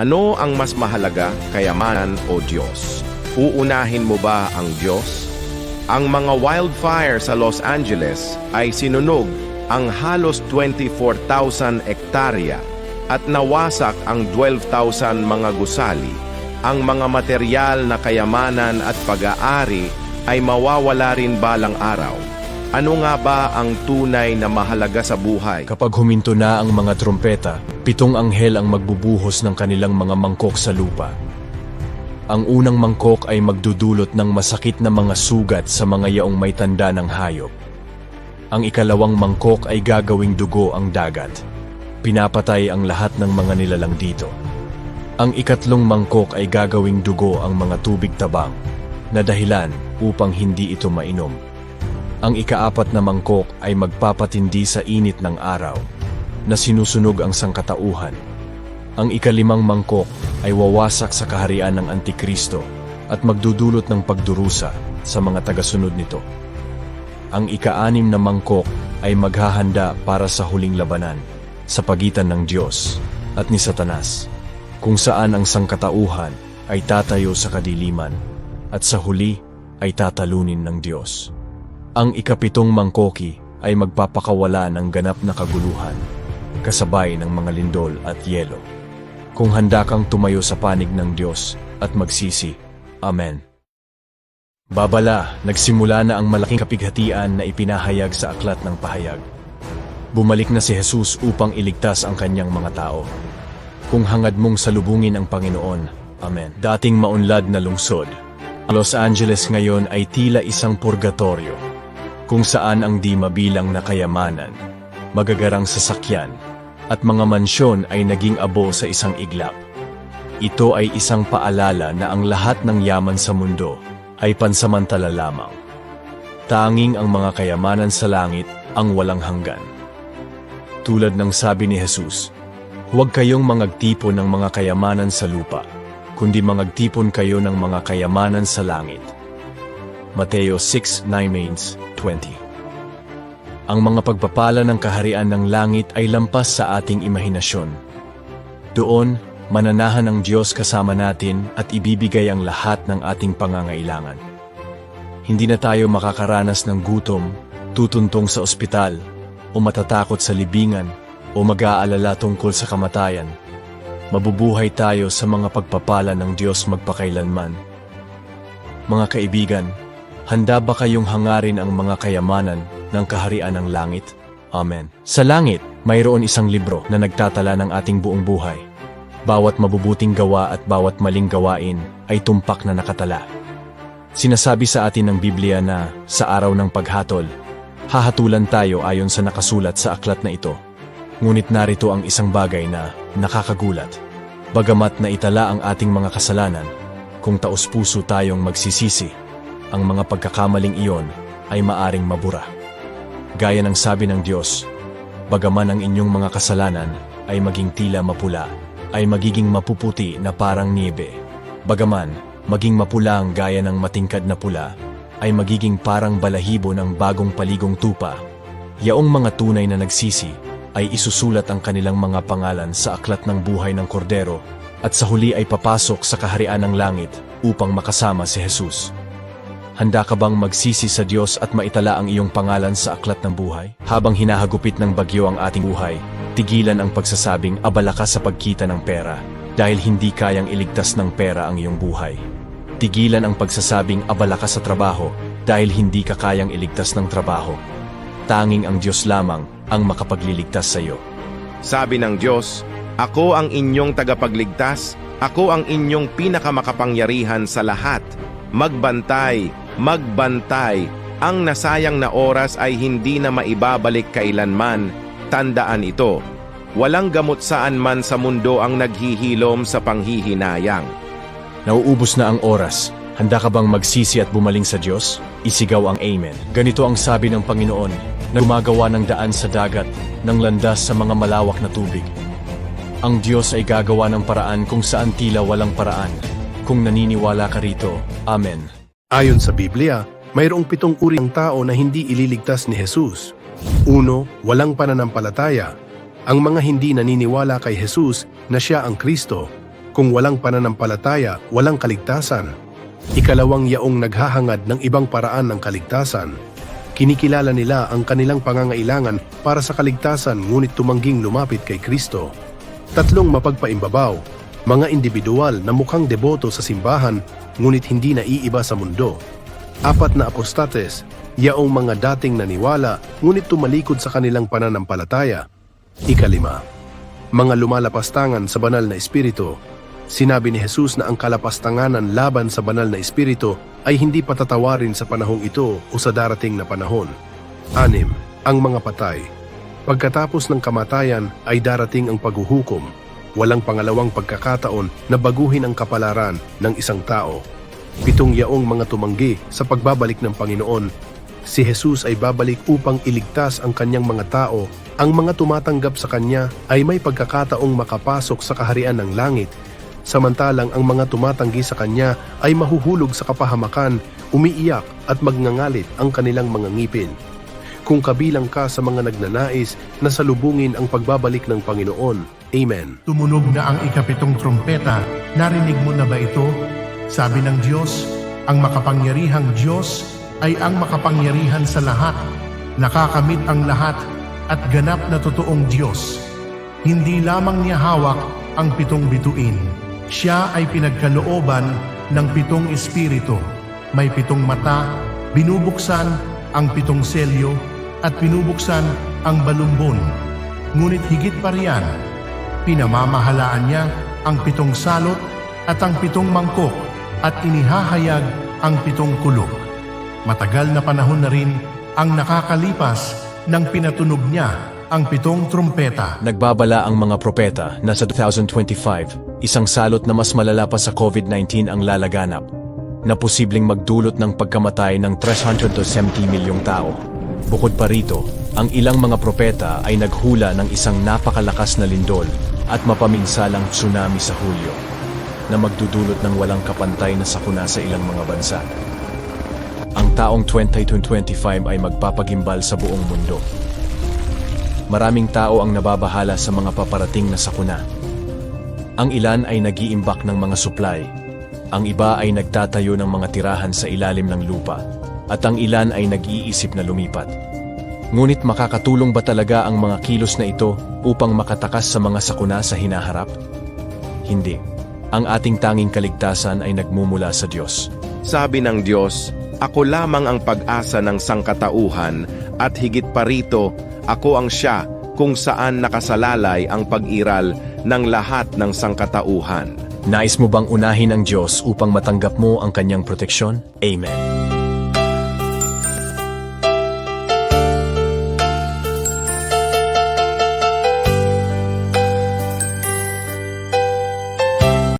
Ano ang mas mahalaga, kayamanan o Diyos? Uunahin mo ba ang Diyos? Ang mga wildfire sa Los Angeles ay sinunog ang halos 24,000 ektarya at nawasak ang 12,000 mga gusali. Ang mga material na kayamanan at pag-aari ay mawawala rin balang araw. Ano nga ba ang tunay na mahalaga sa buhay? Kapag huminto na ang mga trompeta, pitong anghel ang magbubuhos ng kanilang mga mangkok sa lupa. Ang unang mangkok ay magdudulot ng masakit na mga sugat sa mga yaong may tanda ng hayop. Ang ikalawang mangkok ay gagawing dugo ang dagat. Pinapatay ang lahat ng mga nilalang dito. Ang ikatlong mangkok ay gagawing dugo ang mga tubig tabang na dahilan upang hindi ito mainom. Ang ikaapat na mangkok ay magpapatindi sa init ng araw na sinusunog ang sangkatauhan. Ang ikalimang mangkok ay wawasak sa kaharian ng Antikristo at magdudulot ng pagdurusa sa mga tagasunod nito. Ang ikaanim na mangkok ay maghahanda para sa huling labanan sa pagitan ng Diyos at ni Satanas, kung saan ang sangkatauhan ay tatayo sa kadiliman at sa huli ay tatalunin ng Diyos. Ang ikapitong mangkoki ay magpapakawala ng ganap na kaguluhan, kasabay ng mga lindol at yelo. Kung handa kang tumayo sa panig ng Diyos at magsisi, Amen. Babala, nagsimula na ang malaking kapighatian na ipinahayag sa aklat ng pahayag. Bumalik na si Jesus upang iligtas ang kanyang mga tao. Kung hangad mong salubungin ang Panginoon, Amen. Dating maunlad na lungsod, Los Angeles ngayon ay tila isang purgatorio, kung saan ang di mabilang na kayamanan, magagarang sasakyan, at mga mansyon ay naging abo sa isang iglap. Ito ay isang paalala na ang lahat ng yaman sa mundo ay pansamantala lamang. Tanging ang mga kayamanan sa langit ang walang hanggan. Tulad ng sabi ni Jesus, huwag kayong mangagtipon ng mga kayamanan sa lupa, kundi mangagtipon kayo ng mga kayamanan sa langit. Mateo 6:9-20 Ang mga pagpapala ng kaharian ng langit ay lampas sa ating imahinasyon. Doon, mananahan ang Diyos kasama natin at ibibigay ang lahat ng ating pangangailangan. Hindi na tayo makakaranas ng gutom, tutuntong sa ospital, o matatakot sa libingan, o mag-aalala tungkol sa kamatayan. Mabubuhay tayo sa mga pagpapala ng Diyos magpakailanman. Mga kaibigan, handa ba kayong hangarin ang mga kayamanan ng kaharian ng langit? Amen. Sa langit, mayroon isang libro na nagtatala ng ating buong buhay. Bawat mabubuting gawa at bawat maling gawain ay tumpak na nakatala. Sinasabi sa atin ng Biblia na sa araw ng paghatol, hahatulan tayo ayon sa nakasulat sa aklat na ito. Ngunit narito ang isang bagay na nakakagulat. Bagamat na itala ang ating mga kasalanan, kung taos-puso tayong magsisisi, ang mga pagkakamaling iyon ay maaring mabura. Gaya ng sabi ng Diyos, bagaman ang inyong mga kasalanan ay maging tila mapula, ay magiging mapuputi na parang niebe. Bagaman, maging mapula ang gaya ng matingkad na pula, ay magiging parang balahibo ng bagong paligong tupa. Yaong mga tunay na nagsisi ay isusulat ang kanilang mga pangalan sa aklat ng buhay ng kordero at sa huli ay papasok sa kaharian ng langit upang makasama si Jesus. Handa ka bang magsisi sa Diyos at maitala ang iyong pangalan sa aklat ng buhay? Habang hinahagupit ng bagyo ang ating buhay, tigilan ang pagsasabing abala ka sa pagkita ng pera dahil hindi kayang iligtas ng pera ang iyong buhay. Tigilan ang pagsasabing abala ka sa trabaho dahil hindi ka kayang iligtas ng trabaho. Tanging ang Diyos lamang ang makapagliligtas sa iyo. Sabi ng Diyos, Ako ang inyong tagapagligtas, ako ang inyong pinakamakapangyarihan sa lahat. Magbantay, magbantay, ang nasayang na oras ay hindi na maibabalik kailanman. Tandaan ito, walang gamot saan man sa mundo ang naghihilom sa panghihinayang. Nauubos na ang oras. Handa ka bang magsisi at bumaling sa Diyos? Isigaw ang Amen. Ganito ang sabi ng Panginoon na gumagawa ng daan sa dagat, ng landas sa mga malawak na tubig. Ang Diyos ay gagawa ng paraan kung saan tila walang paraan. Kung naniniwala ka rito, Amen. Ayon sa Biblia, mayroong pitong uri ng tao na hindi ililigtas ni Jesus. Uno, walang pananampalataya. Ang mga hindi naniniwala kay Jesus na siya ang Kristo, Kung walang pananampalataya, walang kaligtasan. Ikalawang yaong naghahangad ng ibang paraan ng kaligtasan. Kinikilala nila ang kanilang pangangailangan para sa kaligtasan ngunit tumangging lumapit kay Kristo. Tatlong mapagpaimbabaw, mga individual na mukhang deboto sa simbahan ngunit hindi naiiba sa mundo. Apat na apostates, yaong mga dating naniwala ngunit tumalikod sa kanilang pananampalataya. Ikalima, mga lumalapastangan sa banal na espiritu. Sinabi ni Jesus na ang kalapastanganan laban sa banal na espiritu ay hindi patatawarin sa panahong ito o sa darating na panahon. Anim, ang mga patay. Pagkatapos ng kamatayan ay darating ang paghuhukom. Walang pangalawang pagkakataon na baguhin ang kapalaran ng isang tao. Pitong yaong mga tumanggi sa pagbabalik ng Panginoon. Si Jesus ay babalik upang iligtas ang kanyang mga tao. Ang mga tumatanggap sa kanya ay may pagkakataong makapasok sa kaharian ng langit. Samantalang ang mga tumatanggi sa kanya ay mahuhulog sa kapahamakan, umiiyak at magngangalit ang kanilang mga ngipin. Kung kabilang ka sa mga nagnanais na salubungin ang pagbabalik ng Panginoon. Amen. Tumunog na ang ikapitong trumpeta. Narinig mo na ba ito? Sabi ng Diyos, ang makapangyarihang Diyos ay ang makapangyarihan sa lahat. Nakakamit ang lahat at ganap na totoong Diyos. Hindi lamang niya hawak ang pitong bituin. Siya ay pinagkalooban ng pitong espiritu. May pitong mata, binubuksan ang pitong selyo at binubuksan ang balumbon. Ngunit higit pa riyan, pinamamahalaan niya ang pitong salot at ang pitong mangkok at inihahayag ang pitong kulok. Matagal na panahon na rin ang nakakalipas nang pinatunog niya ang pitong trumpeta. Nagbabala ang mga propeta na sa 2025, isang salot na mas malala pa sa COVID-19 ang lalaganap, na posibleng magdulot ng pagkamatay ng 370 milyong tao. Bukod pa rito, ang ilang mga propeta ay naghula ng isang napakalakas na lindol at mapaminsalang tsunami sa Hulyo, na magdudulot ng walang kapantay na sakuna sa ilang mga bansa. Ang taong 2025 ay magpapagimbal sa buong mundo. Maraming tao ang nababahala sa mga paparating na sakuna. Ang ilan ay nag-iimbak ng mga supply. Ang iba ay nagtatayo ng mga tirahan sa ilalim ng lupa. At ang ilan ay nag-iisip na lumipat. Ngunit makakatulong ba talaga ang mga kilos na ito upang makatakas sa mga sakuna sa hinaharap? Hindi. Ang ating tanging kaligtasan ay nagmumula sa Diyos. Sabi ng Diyos, Ako lamang ang pag-asa ng sangkatauhan at higit pa rito, ako ang siya kung saan nakasalalay ang pag-iral ng lahat ng sangkatauhan. Nais mo bang unahin ang Diyos upang matanggap mo ang kanyang proteksyon? Amen.